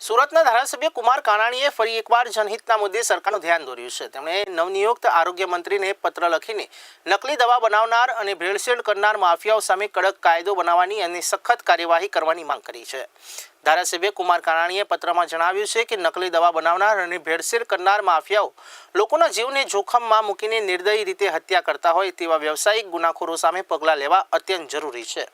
સુરતના ધારાસભ્ય કુમાર કાનાણીએ ફરી એકવાર જનહિતના મુદ્દે સરકારનું ધ્યાન દોર્યું છે. તેમણે નવનિયુક્ત આરોગ્ય મંત્રીને પત્ર લખીને, નકલી દવા બનાવનાર અને ભેળસેળ કરનાર માફિયાઓ સામે કડક કાયદો બનાવવાની અને સખત કાર્યવાહી કરવાની માંગ કરી છે. ધારાસભ્ય કુમાર કાનાણીએ પત્રમાં જણાવ્યું છે કે નકલી દવા બનાવનાર અને ભેળસેળ કરનાર માફિયાઓ લોકોના જીવને જોખમમાં મૂકીને નિર્દયી રીતે હત્યા કરતા હોય તેવા વ્યવસાયિક ગુનાખોરો સામે પગલાં લેવા અત્યંત જરૂરી છે.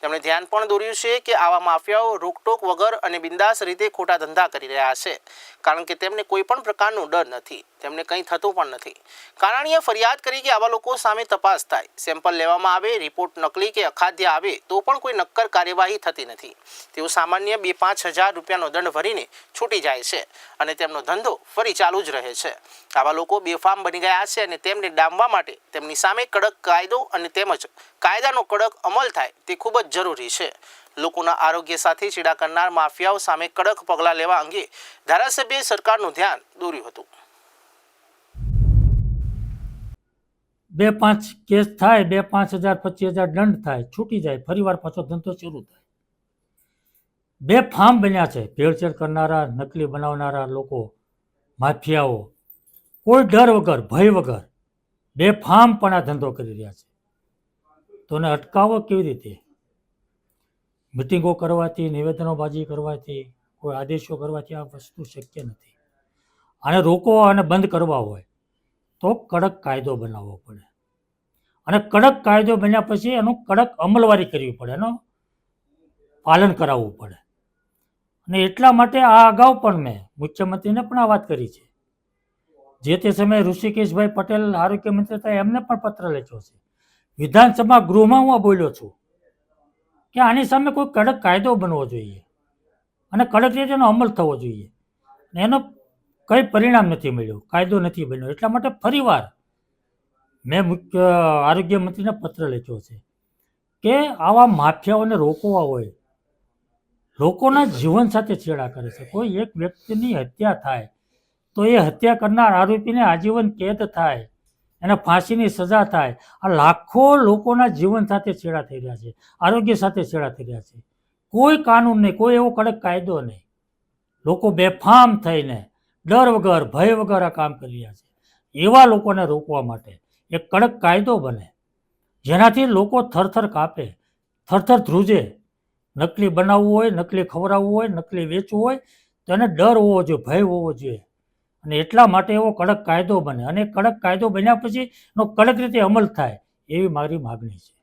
તેમણે ધ્યાન પણ દોર્યું છે કે આવા માફિયાઓ રોકટોક વગર અને બિંદાસ રીતે ખોટા ધંધા કરી રહ્યા છે, કારણ કે તેમને કોઈ પણ પ્રકારનો ડર નથી. તેમને કંઈ થતું પણ નથી. કાનાણીએ ફરિયાદ કરી કે આવા લોકો સામે તપાસ થાય. સેમ્પલ લેવામાં આવે, રિપોર્ટ નકલી કે અખાદ્ય આવે, તો પણ કોઈ નક્કર કાર્યવાહી થતી નથી. તેઓ સામાન્ય બે પાંચ હજાર રૂપિયાનો દંડ ભરીને છૂટી જાય છે અને તેમનો ધંધો ફરી ચાલુ જ રહે છે. આવા લોકો બેફામ બની ગયા છે અને તેમને ડામવા માટે તેમની સામે કડક કાયદો અને તેમજ કાયદાનો કડક અમલ થાય તે ખૂબ જ જરૂરી છે. લોકોના આરોગ્ય સાથે ચીડા કરનાર માફિયાઓ સામે કડક પગલાં લેવા અંગે ધારાસભ્યએ સરકારનું ધ્યાન દોર્યું હતું. બે પાંચ કેસ થાય, બે પાંચ હજાર, પચીસ હજાર દંડ થાય, છૂટી જાય, ફરીવાર પાછો ધંધો શરૂ થાય. બે ફાર્મ બન્યા છે, ભેળસેળ કરનારા, નકલી બનાવનારા લોકો, માફિયાઓ. કોઈ ડર વગર, ભય વગર બે ફાર્મ પણ આ ધંધો કરી રહ્યા છે. તો એને અટકાવો કેવી રીતે? મિટિંગો કરવાથી, નિવેદનોબાજી કરવાથી, કોઈ આદેશો કરવાથી આ વસ્તુ શક્ય નથી. આને રોકવા અને બંધ કરવા હોય તો કડક કાયદો બનાવવો પડે. અને કડક કાયદો બન્યા પછી એનું કડક અમલવારી કરવી પડે, એનું પાલન કરાવવું પડે. અને એટલા માટે આ અગાઉ પણ મેં મુખ્યમંત્રીને પણ આ વાત કરી છે. જે તે સમયે ઋષિકેશભાઈ પટેલ આરોગ્ય મંત્રી હતા, એમને પણ પત્ર લખ્યો છે. વિધાનસભા ગૃહમાં હું આ બોલ્યો છું કે આની સામે કોઈ કડક કાયદો બનવો જોઈએ અને કડક રીતે એનો અમલ થવો જોઈએ. ને એનો કંઈ પરિણામ નથી મળ્યું, કાયદો નથી બન્યો. એટલા માટે ફરીવાર મેં મુખ્ય આરોગ્ય મંત્રીને પત્ર લખ્યો છે કે આવા માફિયાઓને રોકવા હોય, લોકોના જીવન સાથે છેડા કરે છે. કોઈ એક વ્યક્તિની હત્યા થાય, તો એ હત્યા કરનાર આરોપીને આજીવન કેદ થાય, એને ફાંસીની સજા થાય. આ લાખો લોકોના જીવન સાથે છેડા થઈ રહ્યા છે, આરોગ્ય સાથે છેડા થઈ રહ્યા છે. કોઈ કાનૂન નહીં, કોઈ એવો કડક કાયદો નહીં. લોકો બેફામ થઈને, ડર વગર, ભય વગર આ કામ કરી રહ્યા છે. એવા લોકોને રોકવા માટે એક કડક કાયદો બને. જેનાથી લોકો થરથર કાપે, થરથર ધ્રુજે. નકલી બનાવવું હોય, નકલી ખવડાવવું હોય, નકલી વેચવું હોય, તો એને ડર હોવો જોઈએ, ભય હોવો જોઈએ. અને એટલા માટે એવો કડક કાયદો બને. અને કડક કાયદો બન્યા પછી એનો કડક રીતે અમલ થાય, એવી મારી માગણી છે.